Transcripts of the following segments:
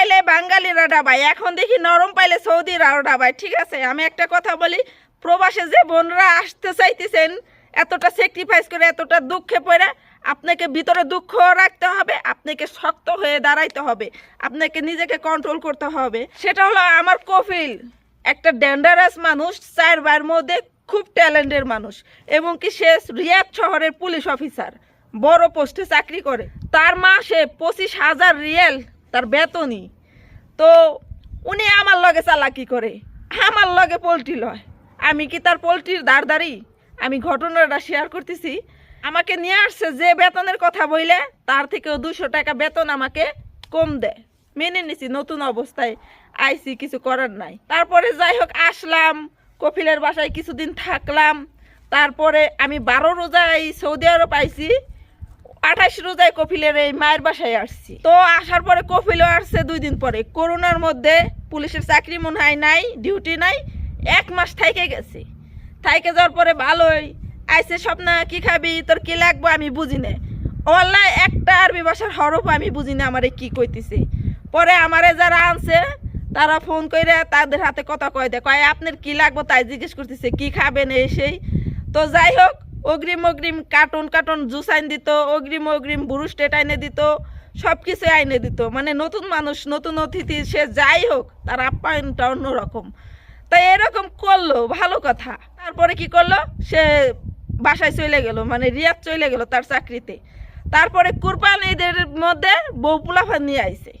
পাইলে বাঙালিরা ডাবায় এখন দেখি নরম পাইলে সৌদিরাও ডাবায় ঠিক আছে? আমি একটা কথা বলি, প্রবাসে যে বোনরা আসতে চাইতেছেন, এতটা স্যাক্রিফাইস করে, এতটা দুঃখে পড়ে, আপনাকে ভিতরে দুঃখ রাখতে হবে, আপনাকে শক্ত হয়ে দাঁড়াইতে হবে, আপনাকে নিজেকে কন্ট্রোল করতে হবে। সেটা হলো আমার কফিল, একটা ডেন্ডারাস মানুষ, চার বার মধ্যে খুব ট্যালেন্টের মানুষ, এবং কি সে রিয়াদ শহরের পুলিশ অফিসার বড় পোস্টে চাকরি করে। তার মাসে পঁচিশ হাজার রিয়েল তার বেতনই। তো উনি আমার লগে চালাকি করে, আমার লগে পোলট্রি লয়। আমি কি তার পোলট্রির দাঁড় দাঁড়দারি আমি ঘটনাটা শেয়ার করতেছি। আমাকে নিয়ে আসছে, যে বেতনের কথা বইলে তার থেকেও দুশো টাকা বেতন আমাকে কম দেয়। মেনে নিছি, নতুন অবস্থায় আইসি কিছু করার নাই। তারপরে যাই হোক, আসলাম, কপিলের বাসায় কিছুদিন থাকলাম। তারপরে আমি বারো রোজায় সৌদি আরব আইছি। আঠাশ রোজায় কপিলের এই মায়ের বাসায় আসছি। তো আসার পরে কপিলও আসছে দুই দিন পরে। করোনার মধ্যে পুলিশের চাকরি মনে হয় নাই, ডিউটি নাই, এক মাস থাইকে গেছে। থাইকে যাওয়ার পরে ভালোই। আইসে স্বপ্ন, কি খাবি, তোর কি লাগবে আমি বুঝি না। অল্লাহ, একটা আরবি ভাষার হরফ আমি বুঝি না আমারে কি কইতেছে। পরে আমারে যারা আনছে, তারা ফোন করে তাদের হাতে কথা কয় দেয় কয়, আপনার কি লাগবে? তাই জিজ্ঞেস করতেছে, কি খাবেন? এই সেই। তো যাই হোক অগ্রিম অগ্রিম কার্টুন কার্টুন জুস আইন দিত, অগ্রিম অগ্রিম বুরুষ টেট আইনে দিত সব কিছু আইনে দিত। মানে নতুন মানুষ, নতুন অতিথি, সে যাই হোক, তার আপ্যায়নটা অন্যরকম। তাই এরকম করল, ভালো কথা। তারপরে কি করল? সে বাসায় চলে গেল মানে রিয়াদ চলে গেল তার চাকরিতে। তারপরে কুরবান ঈদের মধ্যে বউ পোলাফা নিয়ে আইছে।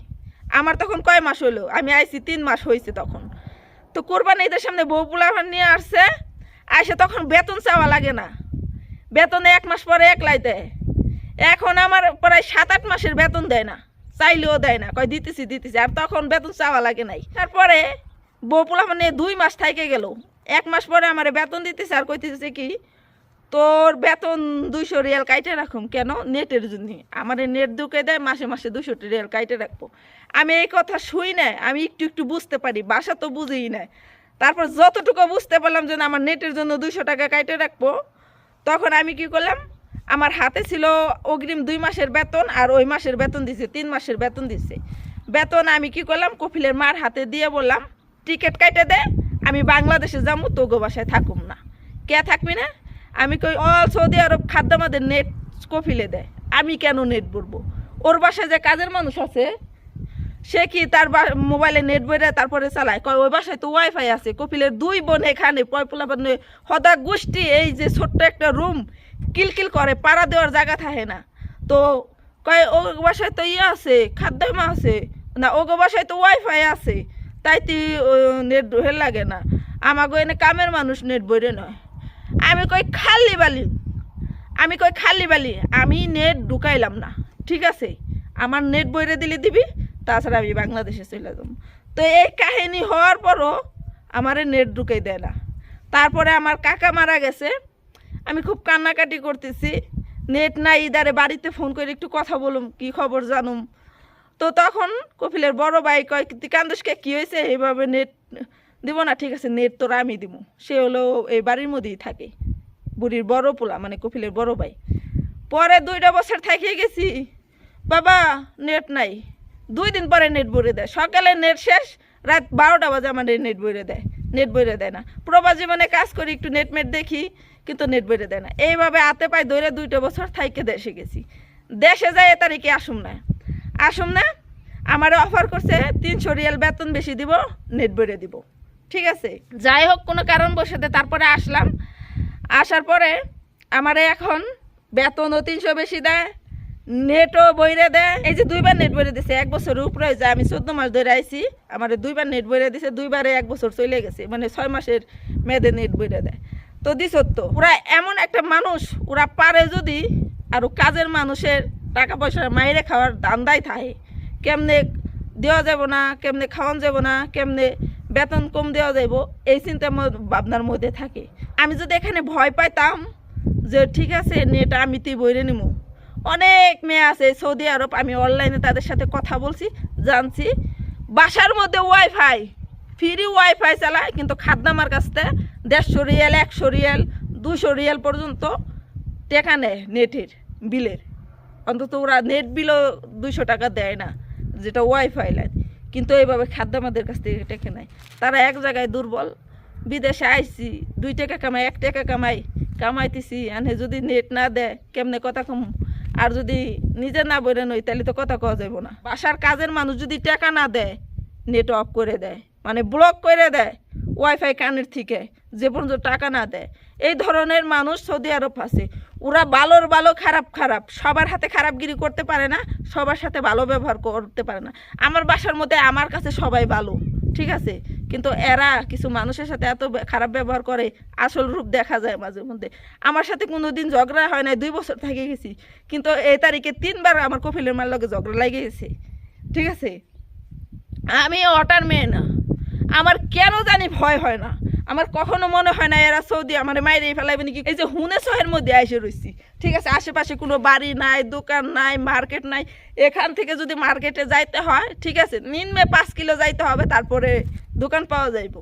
আমার তখন কয় মাস হইল আমি আইছি তিন মাস হয়েছে তখন। তো কোরবান ঈদের সামনে বউ পোলাফা নিয়ে আসছে, আইসে তখন বেতন চাওয়া লাগে না। বেতনে এক মাস পরে একলাই দেয়। এখন আমার প্রায় সাত আট মাসের বেতন দেয় না, চাইলেও দেয় না। কয়, দিতেছি দিতেছি। আর তখন বেতন চাওয়া লাগে নাই। তারপরে বউপুলা মানে দুই মাস থাইকে গেল। এক মাস পরে আমার বেতন দিতেছে আর কইতেছে কি, তোর বেতন দুইশো রিয়াল কাইটে রাখুম। কেন? নেটের জন্য। আমার নেট ঢুকে দেয়, মাসে মাসে দুশো রিয়াল কাইটে রাখব। আমি এই কথা শুই না আমি একটু একটু বুঝতে পারি, বাসা তো বুঝেই না তারপর যতটুকু বুঝতে পারলাম যে আমার নেটের জন্য দুইশো টাকা কাইটে রাখব তখন আমি কি করলাম? আমার হাতে ছিল অগ্রিম দুই মাসের বেতন আর ওই মাসের বেতন দিছে, তিন মাসের বেতন দিছে। বেতন আমি কি করলাম? কপিলের মার হাতে দিয়ে বললাম, টিকিট কাটে দে, আমি বাংলাদেশে যাব তোগো বাসায় থাকুম না। কে থাকবি না? আমি কই, অল সৌদি আরব খাদ্য আমাদের নেট কপিলে দেয়, আমি কেন নেট বলব ওর বাসায় যে কাজের মানুষ আছে সে কি তার মোবাইলে নেট বইরে তারপরে চালায়? কয়, ওই বাসায় তো ওয়াইফাই আছে। কপিলের দুই বোন এখানে পয়পোলা হদা গোষ্ঠী, এই যে ছোট্ট একটা রুম, কিলকিল করে, পাড়া দেওয়ার জায়গা থাকে না। তো কয়, ও বাসায় তো ইয়ে আছে খাদ্যমা আছে। না, ও বাসায় তো ওয়াইফাই আছে, তাই তুই নেট হে লাগে না। আমাকে এনে কামের মানুষ নেট বইরে নয়। আমি কই খালি বালি। আমি কই খালি বালি, আমি নেট ঢুকাইলাম না, ঠিক আছে? আমার নেট বইরে দিলে দিবি? তাছাড়া আমি বাংলাদেশে চলে যাব। তো এই কাহিনী হওয়ার পরও আমার নেট ঢুকাই দেয় না। তারপরে আমার কাকা মারা গেছে। আমি খুব কান্নাকাটি করতেছি। নেট নাই, ইদারে বাড়িতে ফোন করে একটু কথা বলুম, কি খবর জানুম। তো তখন কপিলের বড় ভাই কয় কান্দুসকে, কী হয়েছে? এইভাবে নেট দিব না, ঠিক আছে, নেট তোরা আমি দিব সে হলো এই বাড়ির মধ্যেই থাকে, বুড়ির বড় পোলা মানে কপিলের বড় ভাই। পরে দুইটা বছর থাকিয়ে গেছি। বাবা, নেট নাই। দুই দিন পরে নেট ভরে দেয়। সকালে নেট শেষ, রাত বারোটা বাজে আমাদের নেট ভরে দেয়। নেট ভরে দেয় না। প্রবাস জীবনে কাজ করি, একটু নেট মেট দেখি, কিন্তু নেট ভরে দেয় না। এইভাবে হাতে পায়ে ধরে দুইটা বছর থাইকে দেশে গেছি। দেশে এ তারিখে আসুম না। আসুম না আমার অফার করছে, তিনশো রিয়াল বেতন বেশি দিব নেট ভরে দিব। ঠিক আছে? যাই হোক, কোনো কারণ বসে তারপরে আসলাম। আসার পরে আমারে এখন বেতনও তিনশো বেশি দেয় নেটও বইরে দেয় এই যে দুইবার নেট বইরে দিছে, এক বছর উপরে যায় আমি চোদ্দ মাস ধরে আইছি, আমার দুইবার নেট বইরে দিছে, দুইবারে এক বছর চলে গেছে মানে ছয় মাসের মেয়েদের নেট বইরে দেয়। তো দিস তো, ওরা এমন একটা মানুষ, ওরা পারে যদি, আর কাজের মানুষের টাকা পয়সা মাইরে খাওয়ার দান্দাই থাকে। কেমনে দেওয়া যাব না, কেমনে খাওয়ান যাব না, কেমনে বেতন কম দেওয়া যাব এই চিন্তা ভাবনার মধ্যে থাকে। আমি যদি এখানে ভয় পাইতাম যে, ঠিক আছে, নেট আমি তুই বইরে নিমু। অনেক মেয়ে আছে, সৌদি আরব, আমি অনলাইনে তাদের সাথে কথা বলছি, জানছি। বাসার মধ্যে ওয়াইফাই ফ্রি ওয়াইফাই চালায়, কিন্তু খাদ্যামার কাছ থেকে দেড়শো রিয়াল, একশো রিয়াল, দুশো রিয়াল পর্যন্ত টেকা নেয় নেটের, বিলের। অন্তত ওরা নেট বিলও দুইশো টাকা দেয় না, যেটা ওয়াইফাই লাইন কিন্তু এইভাবে খাদ্য আমাদের কাছ থেকে টেকে নেয়। তারা এক জায়গায় দুর্বল, বিদেশে আইছি, দুই টাকা কামাই, এক টাকা কামাই, কামাইতেছি, আনে যদি নেট না দেয়, কেমনে কথা কম? আর যদি নিজে না বলে নই, তাহলে তো কথা কওয়া যাইব না। বাসার কাজের মানুষ যদি টাকা না দেয় নেট অফ করে দেয় মানে ব্লক করে দেয় ওয়াইফাই কানের থেকে, যে পর্যন্ত টাকা না দেয়। এই ধরনের মানুষ সৌদি আরব আছে। ওরা ভালোর ভালো খারাপ খারাপ, সবার হাতে খারাপগিরি করতে পারে না, সবার সাথে ভালো ব্যবহার করতে পারে না। আমার বাসার মধ্যে আমার কাছে সবাই ভালো, ঠিক আছে? কিন্তু এরা কিছু মানুষের সাথে এত খারাপ ব্যবহার করে, আসল রূপ দেখা যায় মাঝে মধ্যে। আমার সাথে কোনো দিন ঝগড়া হয় না দুই বছর থেকে গেছি। কিন্তু এই তারিখে তিনবার আমার কফিলের মার লগে ঝগড়া লাগে গেছে। ঠিক আছে? আমি অটার মেয়ে না। আমার কেন জানি ভয় হয় না। আমার কখনো মনে হয় না এরা সৌদি আমার মাইরে ফেলাইবে নাকি। এই যে হুনে শহের মধ্যে এসে রয়েছি ঠিক আছে? আশেপাশে কোনো বাড়ি নাই, দোকান নাই, মার্কেট নাই। এখান থেকে যদি মার্কেটে যাইতে হয়, ঠিক আছে? নিম্নে পাঁচ কিলো যাইতে হবে, তারপরে দোকান পাওয়া যাইব।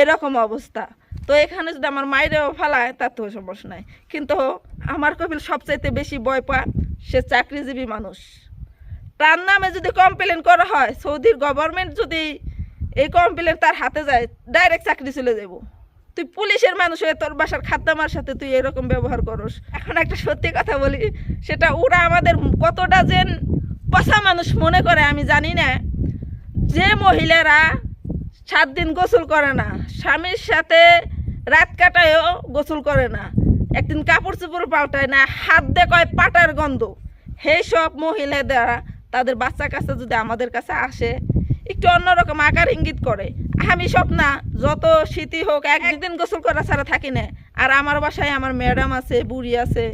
এরকম অবস্থা। তো এখানে যদি আমার মাইরেও ফেলায় তো সমস্যা নাই। কিন্তু আমার কপিল সবচাইতে বেশি ভয় পায়, সে চাকরিজীবী মানুষ। তার নামে যদি কমপ্লেন করা হয়, সৌদির গভর্নমেন্ট যদি এই কমপ্লেন তার হাতে যায় ডাইরেক্ট চাকরি চলে যাব। তুই পুলিশের মানুষ হয়ে তোর বাসার খাদ্যামার সাথে তুই এরকম ব্যবহার করস। এখন একটা সত্যি কথা বলি, সেটা ওরা আমাদের কতটা যেন পচা মানুষ মনে করে আমি জানি না। যে মহিলারা সাত দিন গোসল করে না। স্বামীর সাথে রাত কাটায়ও গোসল করে না। একদিন কাপড় চোপড় পাল্টায় না, হাত দিয়ে কয় পাটার গন্ধ। সেই সব মহিলা দ্বারা তাদের বাচ্চা কাছে যদি আমাদের কাছে আসে, একটু অন্যরকম আকার ইঙ্গিত করে। আমি সব না, যত শীতই হোক, এক একদিন গোসল করা ছাড়া থাকি না। আর আমার বাসায় আমার ম্যাডাম আছে, বুড়ি আছে,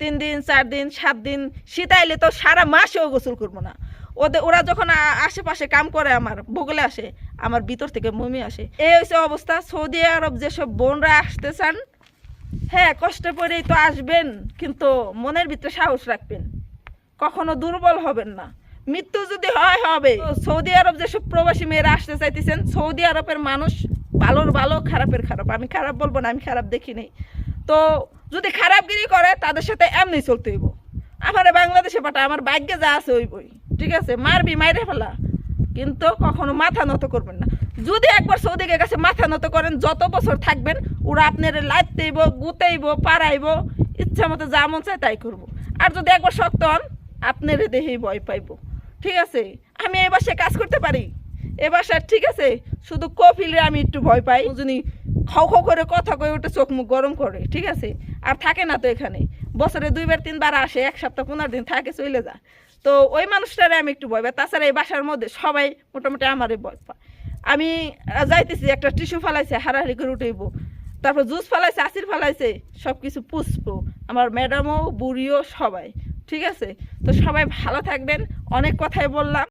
তিন দিন, চার দিন, সাত দিন, শীত আইলে তো সারা মাসেও গোসল করব না। ওদের ওরা যখন আশেপাশে কাম করে আমার বগলে আসে, আমার ভিতর থেকে মমি আসে। এই হচ্ছে অবস্থা। সৌদি আরব যেসব বোনরা আসতে চান হ্যাঁ কষ্টে পড়েই তো আসবেন, কিন্তু মনের ভিতরে সাহস রাখবেন। কখনো দুর্বল হবেন না। মৃত্যু যদি হয়, হবে। সৌদি আরব যেসব প্রবাসী মেয়েরা আসতে চাইতেছেন, সৌদি আরবের মানুষ ভালোর ভালো, খারাপের খারাপ। আমি খারাপ বলব না, আমি খারাপ দেখি নেই। তো যদি খারাপগিরি করে, তাদের সাথে এমনি চলতে হইব। আমার বাংলাদেশে পাঠা, আমার ভাগ্যে যা আছে ওই বই ঠিক আছে? মারবি, মাইরে ফেলা। কিন্তু কখনো মাথা নত করবেন না। যদি একবার সৌদিকে কাছে মাথা নত করেন, যত বছর থাকবেন, ওরা আপনার লাইতেইব, গুতাইব পারাইব ইচ্ছা মতো যা মন চায় তাই করব। আর যদি একবার শক্ত হন, আপনার দেহেই ভয় পাইব। ঠিক আছে? আমি এ বাসায় কাজ করতে পারি? এ বাসায় ঠিক আছে? শুধু কফিলে আমি একটু ভয় পাই। যদি খাও খাও করে কথা কয়ে ওটা চোখ মুখ গরম করে, ঠিক আছে? আর থাকে না তো এখানে। বছরে দুইবার, তিনবার আসে, এক সপ্তাহ, পনেরো দিন থাকে চলে যায়। তো ওই মানুষটারে আমি একটু ভয় পাই। তাছাড়া এই বাসার মধ্যে সবাই মোটামুটি আমারই ভয় পায়। আমি যাইতেছি, একটা টিস্যু ফালাইছে হারাহারি করে উঠেইব। তারপর জুস ফালাইছে আসির ফালাইছে সব কিছু পুষবো। আমার ম্যাডামও, বুড়িও, সবাই, ঠিক আছে? তো সবাই ভালো থাকবেন। অনেক কথাই বললাম।